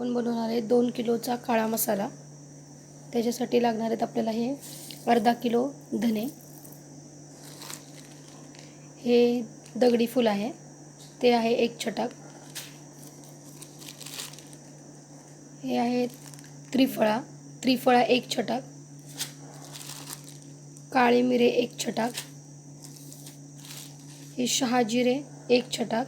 आपण बनवणार आहे दोन किलोचा काळा मसाला. त्याच्यासाठी लागणार आहेत आपल्याला हे अर्धा किलो धने. हे दगडी फूल आहे. ते आहे एक छटाक. हे आहे त्रिफळा. त्रिफळा एक छटाक. काळे मिरे एक छटाक. हे शहाजिरे एक छटाक.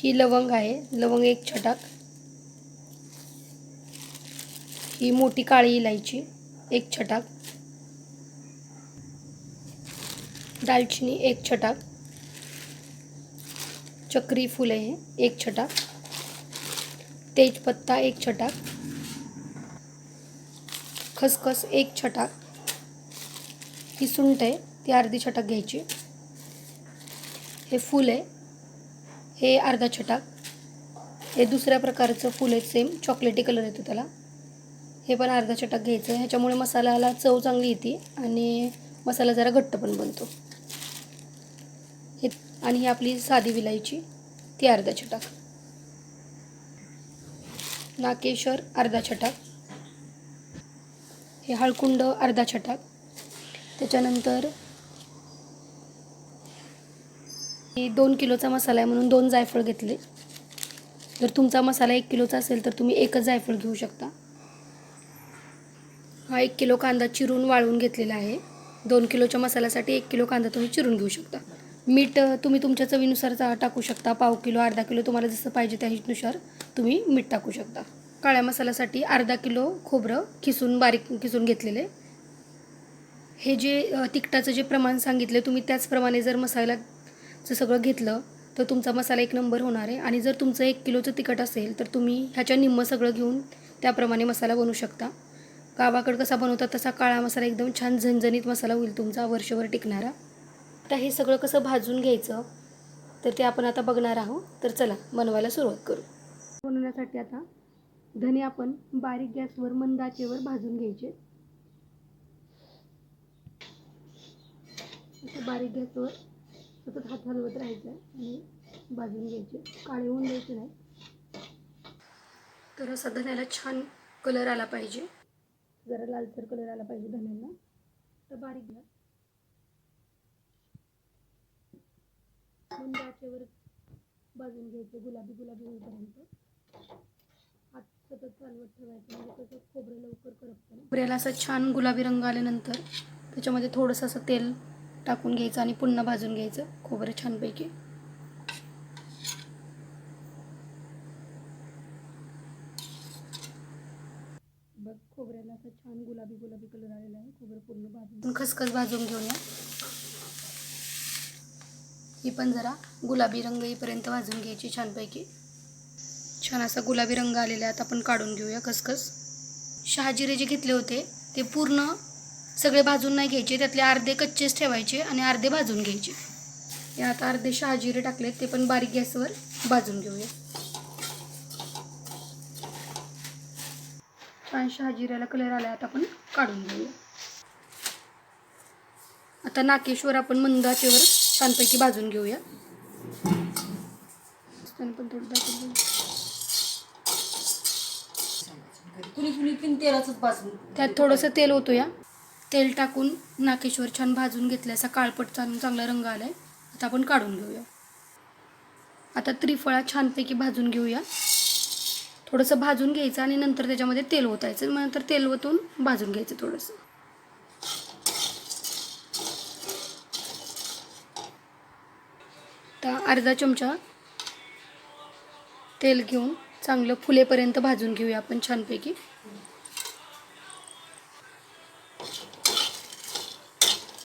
ही लवंग आहे. लवंग एक छटाक. ही मोठी काळी इलायची. एक छटाक. दालचिनी एक छटाक. चक्री फुले हे एक छटाक. तेजपत्ता एक छटाक. खसखस एक छटाक. ही सुंट आहे. ती अर्धी छटाक घ्यायची. हे फूल आहे. हे अर्धा छटाक हे दुसऱ्या प्रकारचं फुल आहे सेम चॉकलेटी कलर येतो त्याला. हे पण अर्धा छटाक घ्यायचं ह्याच्यामुळे मसाल्याला चव चांगली येते आणि मसाला जरा घट्ट पण बनतो. हे आणि ही आपली साधी विलायची ती अर्धा छटाक नाकेश्वर अर्धा छटाक हे हळकुंड अर्धा छटाक त्याच्यानंतर ही दोन किलोचा मसाला आहे म्हणून दोन जायफळ घेतले. जर तुमचा मसाला एक किलोचा असेल तर तुम्ही एकच जायफळ घेऊ शकता. हा एक किलो कांदा चिरून वाळवून घेतलेला आहे. दोन किलोच्या मसाल्यासाठी एक किलो कांदा तुम्ही चिरून घेऊ शकता. मीठ तुम्ही तुमच्या चवीनुसार टाकू शकता. पाव किलो अर्धा किलो तुम्हाला जसं पाहिजे त्यानुसार तुम्ही मीठ टाकू शकता. काळ्या मसाल्यासाठी अर्धा किलो खोबरं खिसून बारीक खिसून घेतलेले. हे जे तिखटाचं जे प्रमाण सांगितले तुम्ही त्याचप्रमाणे जर मसाला जर सगळं घेतलं तर तुमचा मसाला एक नंबर होणार आहे. आणि जर तुमचं एक किलोचं तिखट असेल तर तुम्ही ह्याच्या निम्मं सगळं घेऊन त्याप्रमाणे मसाला बनवू शकता. गावाकडं कसा बनवतात तसा काळा मसाला एकदम छान झणझणीत मसाला होईल तुमचा वर्षभर टिकणारा. आता हे सगळं कसं भाजून घ्यायचं तर ते आपण आता बघणार आहोत. तर चला बनवायला सुरुवात करू. बनवण्यासाठी आता धने आपण बारीक गॅसवर मंद आचेवर भाजून घ्यायचे. बारीक गॅसवर सतत हात हलवत राहायचं आणि भाजून घ्यायचे. काळे होऊन द्यायचे नाही. तर असा धन्याला छान कलर आला पाहिजे. जरा लालसर कलर आला पाहिजे धन्यांना. तर बारीक घ्या. मंद आचेवर भाजून घ्यायचं गुलाबी गुलाबी होईपर्यंत. हात सतत चालवत ठेवायचं म्हणजे कसं खोबरं लवकर करपतं खोबऱ्याला असं छान गुलाबी रंग आल्यानंतर त्याच्यामध्ये थोडंसं असं तेल टाकून घ्यायचं आणि पुन्हा भाजून घ्यायचं खोबरं छानपैकी. बघ खोबऱ्याला असं छान गुलाबी गुलाबी कलर आलेला आहे. खोबरं पूर्ण भाजून खसखस भाजून घेऊया ही पण जरा गुलाबी रंग येईपर्यंत भाजून घ्यायची छानपैकी. छान असा गुलाबी रंग आलेला आहे. आता आपण काढून घेऊया खसखस. शहाजिरे जे घेतले होते ते पूर्ण सगळे भाजून नाही घ्यायचे त्यातले अर्धे कच्चेच ठेवायचे आणि अर्धे भाजून घ्यायचे. हे आता अर्धे शहाजिरे टाकलेत ते पण बारीक गॅसवर भाजून घेऊया. छान शहाजिऱ्याला कलर आला आता आपण काढून घेऊया. आता नाकेश्वर आपण मंद आचेवर छानपैकी भाजून घेऊया. पण थोडं दाखवून त्यात थोडंसं तेल होतो या तेल टाकून नाकेश्वर छान भाजून घेतलं असा काळपट चालून चांगला रंग आला आहे आता आपण काढून घेऊया. आता त्रिफळा छानपैकी भाजून घेऊया. थोडंसं भाजून घ्यायचं आणि नंतर त्याच्यामध्ये तेल ओतायचं. मग नंतर तेल ओतून भाजून घ्यायचं थोडंसं. आता अर्धा चमचा तेल घेऊन चांगलं फुलेपर्यंत भाजून घेऊया आपण छानपैकी.